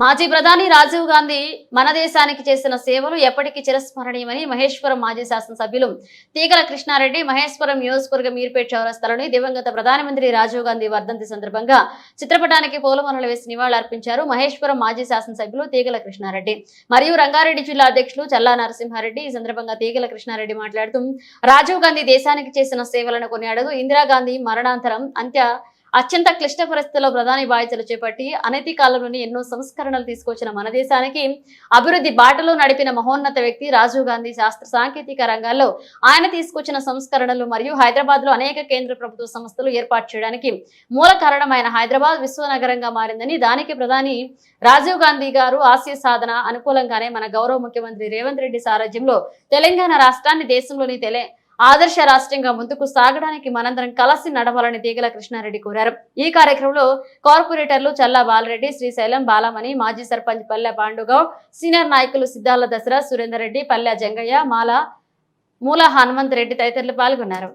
మాజీ ప్రధాని రాజీవ్ గాంధీ మన దేశానికి చేసిన సేవలు ఎప్పటికీ చిరస్మరణీయమని మహేశ్వరం మాజీ శాసనసభ్యులు తీగల కృష్ణారెడ్డి మహేశ్వరం నియోజకవర్గ మీర్పేట్ చౌరస్తాలోని దివంగత ప్రధానమంత్రి రాజీవ్ గాంధీ వర్ధంతి సందర్భంగా చిత్రపటానికి పూలమనలు వేసి నివాళులర్పించారు మహేశ్వరం మాజీ శాసనసభ్యులు తీగల కృష్ణారెడ్డి మరియు రంగారెడ్డి జిల్లా అధ్యక్షులు చల్లా నరసింహారెడ్డి. ఈ సందర్భంగా తీగల కృష్ణారెడ్డి మాట్లాడుతూ రాజీవ్ గాంధీ దేశానికి చేసిన సేవలను కొనియాడుతూ ఇందిరాగాంధీ మరణాంతరం అంత్య అత్యంత క్లిష్ట పరిస్థితుల్లో ప్రధాని బాధ్యతలు చేపట్టి అనతి కాలంలోని ఎన్నో సంస్కరణలు తీసుకొచ్చిన మన దేశానికి అభివృద్ధి బాటలో నడిపిన మహోన్నత వ్యక్తి రాజీవ్ గాంధీ శాస్త్ర సాంకేతిక రంగాల్లో ఆయన తీసుకొచ్చిన సంస్కరణలు మరియు హైదరాబాద్లో అనేక కేంద్ర ప్రభుత్వ సంస్థలు ఏర్పాటు చేయడానికి మూల కారణమైన హైదరాబాద్ విశ్వనగరంగా మారిందని దానికి ప్రధాని రాజీవ్ గాంధీ గారు ఆశయ సాధన అనుకూలంగానే మన గౌరవ ముఖ్యమంత్రి రేవంత్ రెడ్డి సారథ్యంలో తెలంగాణ రాష్ట్రాన్ని దేశంలోని తెలంగాణ ఆదర్శ రాష్ట్రంగా ముందుకు సాగడానికి మనందరం కలిసి నడవాలని తీగల కృష్ణారెడ్డి కోరారు. ఈ కార్యక్రమంలో కార్పొరేటర్లు చల్లా బాలరెడ్డి శ్రీశైలం బాలమణి మాజీ సర్పంచ్ పల్లె పాండుగౌ సీనియర్ నాయకులు సిద్ధాల దసరా సురేందర్ రెడ్డి పల్లె జంగయ్య మాల మూల హనుమంత్ రెడ్డి తదితరులు పాల్గొన్నారు.